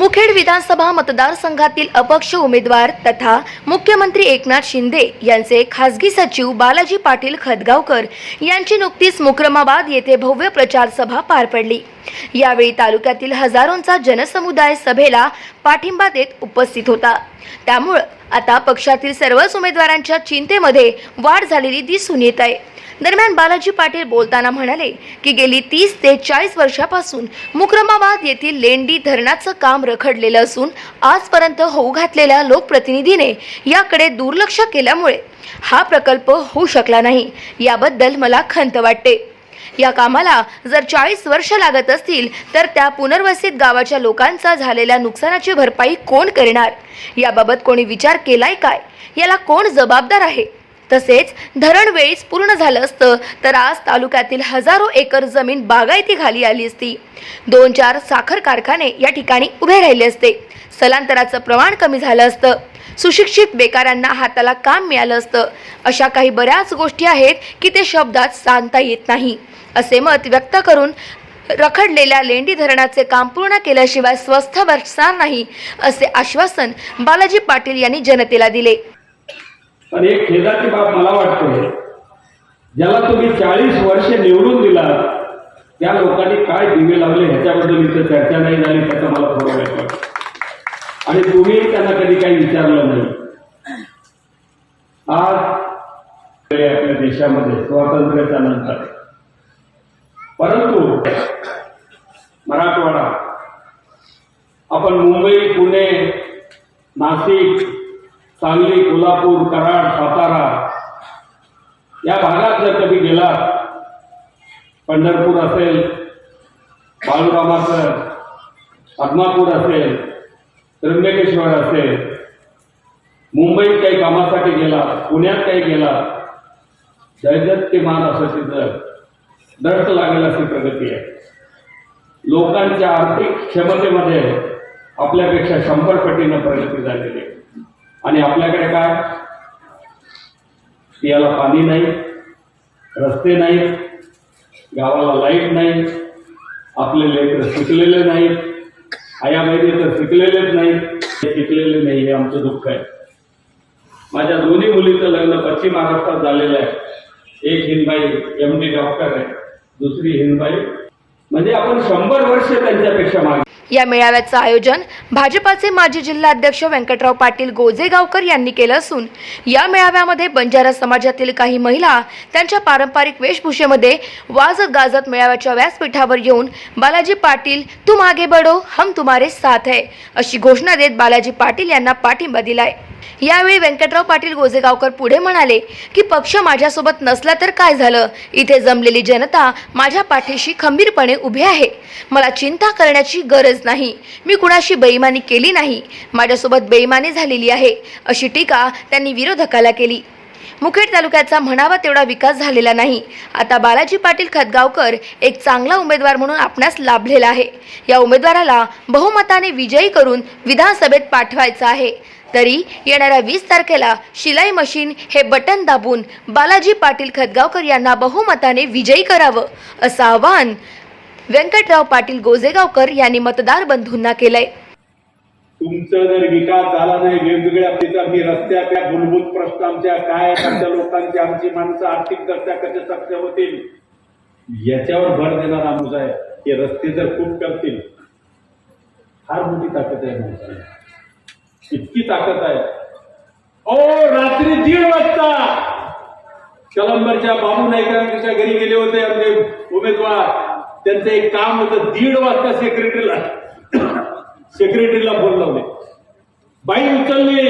मुखेड विधानसभा मतदारसंघातील अपक्ष उमेदवार तथा मुख्यमंत्री एकनाथ शिंदे यांचे खासगी सचिव बालाजी पाटील खदगावकर यांची नुकतीच मुक्रमाबाद येथे भव्य प्रचारसभा पार पडली. यावेळी तालुक्यातील हजारोंचा जनसमुदाय सभेला पाठिंबा देत उपस्थित होता. त्यामुळं आता पक्षातील सर्वच उमेदवारांच्या चिंतेमध्ये वाढ झालेली दिसून येत आहे. दरम्यान बालाजी पाटील बोलताना म्हणाले की गेली तीस ते चाळीस वर्षापासून मुक्रमाबाद येथील लेंडी धरणाचं काम रखडलेलं असून आजपर्यंत होऊ घातलेल्या लोकप्रतिनिधीने याकडे दुर्लक्ष केल्यामुळे हा प्रकल्प होऊ शकला नाही. याबद्दल मला खंत वाटते. या कामाला जर चाळीस वर्ष लागत असतील तर त्या पुनर्वसित गावाच्या लोकांचा झालेल्या नुकसानाची भरपाई कोण करणार? याबाबत कोणी विचार केलाय काय? याला कोण जबाबदार आहे? तसेच धरण वेळीच पूर्ण झालं असतं तर आज तालुक्यातील हजारो एकर जमीन बागायती खाली आली असती. दोन चार साखर कारखाने या ठिकाणी उभे राहिले असते. स्थलांतराचं प्रमाण कमी झालं असतं. सुशिक्षित बेकारांना हाताला काम मिळालं असतं. अशा काही बऱ्याच गोष्टी आहेत की ते शब्दात सांगता येत नाही. असे मत व्यक्त करून रखडलेल्या लेंडी धरणाचे काम पूर्ण केल्याशिवाय स्वस्थ बसणार नाही असे आश्वासन बालाजी पाटील यांनी जनतेला दिले. पण एक खेदाची बाब मला वाटते ज्याला तुम्ही चाळीस वर्ष निवडून दिलात त्या लोकांनी काय दिवे लावले ह्याच्याबद्दल इथं चर्चा नाही झाली त्याचा मला थोडं वाटतं आणि तुम्ही त्यांना कधी काही विचारलं नाही. आज आपल्या देशामध्ये स्वातंत्र्याच्या नंतर परंतु मराठवाडा आपण मुंबई पुणे नाशिक सांगली कोल्हापूर कराड सातारा. या भागात जर कधी गेला पंढरपूर असेल बाळूरामाचं पद्मापूर असेल त्र्यंबकेश्वर असेल मुंबईत काही कामासाठी गेला पुण्यात काही गेला दैदत्यमान असं तिथं दर्श लागेल अशी प्रगती आहे. लोकांच्या आर्थिक क्षमतेमध्ये आपल्यापेक्षा शंभर पटीनं प्रगती झालेली आहे. आणि आपल्याकडे काय? पियाला पाणी नाही रस्ते नाहीत गावाला लाइट नाही आपले लेकर शिकलेले नाहीत आया बहिणी तर शिकलेलेच नाहीत ते शिकलेले नाही हे आमचं दुःख आहे. माझ्या दोन्ही मुलीचं लग्न पश्चिम महाराष्ट्रात झालेलं आहे. एक हिंदबाई एम डी डॉक्टर आहे दुसरी हिंदबाई. म्हणजे आपण शंभर वर्ष त्यांच्यापेक्षा मागे या मेळाव्याचं आयोजन भाजपाचे माजी जिल्हाध्यक्ष व्यंकटराव पाटील गोजेगावकर यांनी केलं असून या मेळाव्यामध्ये बंजारा समाजातील काही महिला त्यांच्या पारंपरिक वेशभूषेमध्ये वाजत गाजत मेळाव्याच्या व्यासपीठावर येऊन बालाजी पाटील तू मागे बढो हम तुम्हारे साथ है अशी घोषणा देत बालाजी पाटील यांना पाठिंबा दिलाय. यावेळी व्यंकटराव पाटील गोजेगावकर पुढे म्हणाले की पक्ष माझ्यासोबत नसला तर काय झालं? इथे जमलेली जनता माझ्या पाठीशी खंबीरपणे उभी आहे. मला चिंता करण्याची गरज नाही. मी कुणाशी बेईमानी केली नाही. माझ्यासोबत बेईमानी झालेली आहे. अशी टीका त्यांनी विरोधकाला केली. मुखेड तालुक्याचा म्हणावा तेवढा विकास झालेला नाही. आता बालाजी पाटील खतगावकर एक चांगला उमेदवार म्हणून आपणास लाभलेला आहे. या उमेदवाराला बहुमताने विजयी करून विधानसभेत पाठवायचं आहे. तरी येणाऱ्या वीस तारखेला शिलाई मशीन हे बटन दाबून बालाजी पाटील खतगावकर यांना बहुमताने विजयी करावं असं आवाहन व्यंकटराव पाटील गोजेगावकर यांनी मतदार बंधूंना केलंय. तुमचं जर विकास झाला नाही वेगवेगळ्या ठिकाणी रस्त्याच्या मूलभूत प्रश्न आमच्या काय आमच्या लोकांची आमची माणसं आर्थिक दर्जा कसे सक्षम होतील? याच्यावर भर देणार आमचा आहे हे रस्ते जर खूप करतील. फार मोठी ताकद आहे माणसाला इतकी ताकद आहे. ओ रात्री दीड वाजता कलंबरच्या बाबू नाईकांच्या घरी गेले होते आमचे उमेदवार. त्यांचं एक काम होतं दीड वाजता सेक्रेटरीला सेक्रेटरीला फोन लावले. बाई उचलली.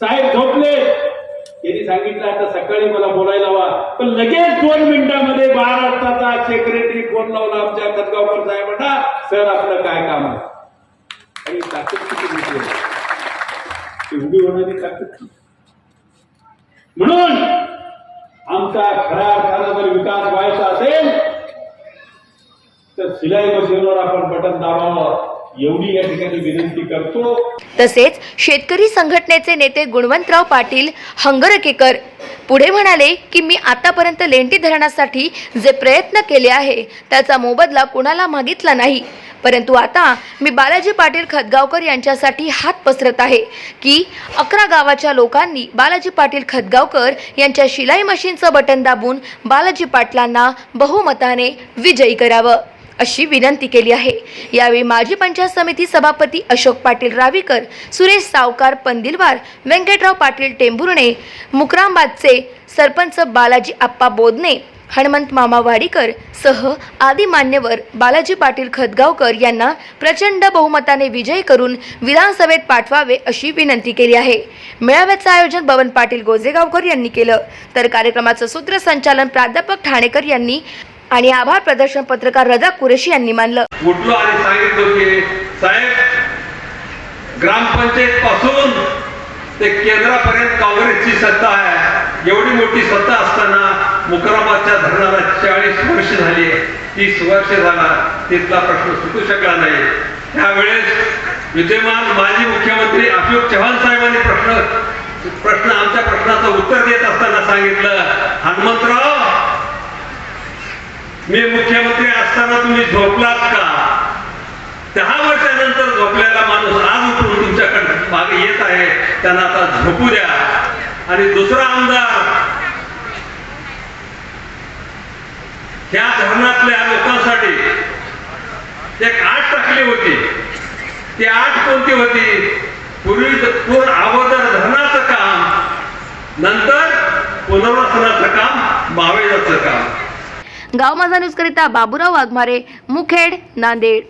साहेब झोपले. त्यांनी सांगितलं आता सकाळी मला बोलायला हवा पण लगेच दोन मिनिटांमध्ये बारा वाजताचा सेक्रेटरी फोन लावला आमच्या कदगावकर साहेबांना. सर आपलं काय काम आहे? आणि ताकद किती मोठी उभी होणारी ताकद म्हणून आमचा खऱ्या अर्थानं जर विकास व्हायचा असेल तर सिलाई मशीनवर आपण बटन दाबावं. एवढी या ठिकाणी विनंती करतो. तसेच शेतकरी संघटनेचे नेते गुणवंतराव पाटील हंगरकेकर पुढे म्हणाले की मी आतापर्यंत लेंटी धरणासाठी जे प्रयत्न केले आहे त्याचा मोबदला कुणाला मागितला नाही. परंतु आता मी बालाजी पाटील खतगावकर यांच्यासाठी हात पसरत आहे की अकरा गावाच्या लोकांनी बालाजी पाटील खतगावकर यांच्या शिलाई मशीनचं बटन दाबून बालाजी पाटलांना बहुमताने विजयी करावं अशी विनंती केली आहे. यावेळी माजी पंचायत समिती सभापती अशोक पाटील रावीकर सुरेश सावकार पंदिलवार व्यंकटराव पाटील टेंभुर्णे मुक्रामबादचे सरपंच बालाजी आप्पा बोदने हनुमंत मामा वाडीकर सह आदी मान्यवर बालाजी पाटील खतगावकर यांना प्रचंड बहुमताने विजयी करून विधानसभेत पाठवावे अशी विनंती केली आहे. मेळाव्याचं आयोजन बबन पाटील गोजेगावकर यांनी केलं. तर कार्यक्रमाचं सूत्रसंचालन प्राध्यापक ठाणेकर यांनी आणि आभार प्रदर्शन पत्रकार रजा कुरेशी यांनी मानलं. उठलो आणि सांगितलं की साहेब ग्रामपंचायत पासून ते केंद्रापर्यंत काँग्रेसची सत्ता आहे. एवढी मोठी सत्ता असताना मुकराबादच्या धरणाला चाळीस वर्ष झाली तीस वर्ष झाला तिथला प्रश्न सुटू शकला नाही. त्यावेळेस विद्यमान माजी मुख्यमंत्री अशोक चव्हाण साहेबांनी प्रश्न प्रश्न आमच्या प्रश्नाचं उत्तर देत असताना सांगितलं हनुमंतराव मी मुख्यमंत्री असताना तुम्ही झोपलात का? दहा वर्षानंतर झोपलेला माणूस आज उठून तुमच्याकडे मागे येत आहे. त्यांना आता झोपू द्या. आणि दुसरा आमदार ह्या धरणातल्या लोकांसाठी एक आठ टाकली होती. ती आठ कोणती होती? पूर्वी पूर्ण अगोदर धरणाचं काम नंतर पुनर्वसनाचं काम मावेजाचं काम. गाव माझा न्यूजकरिता बाबूराव वाघमारे मुखेड नांदेड.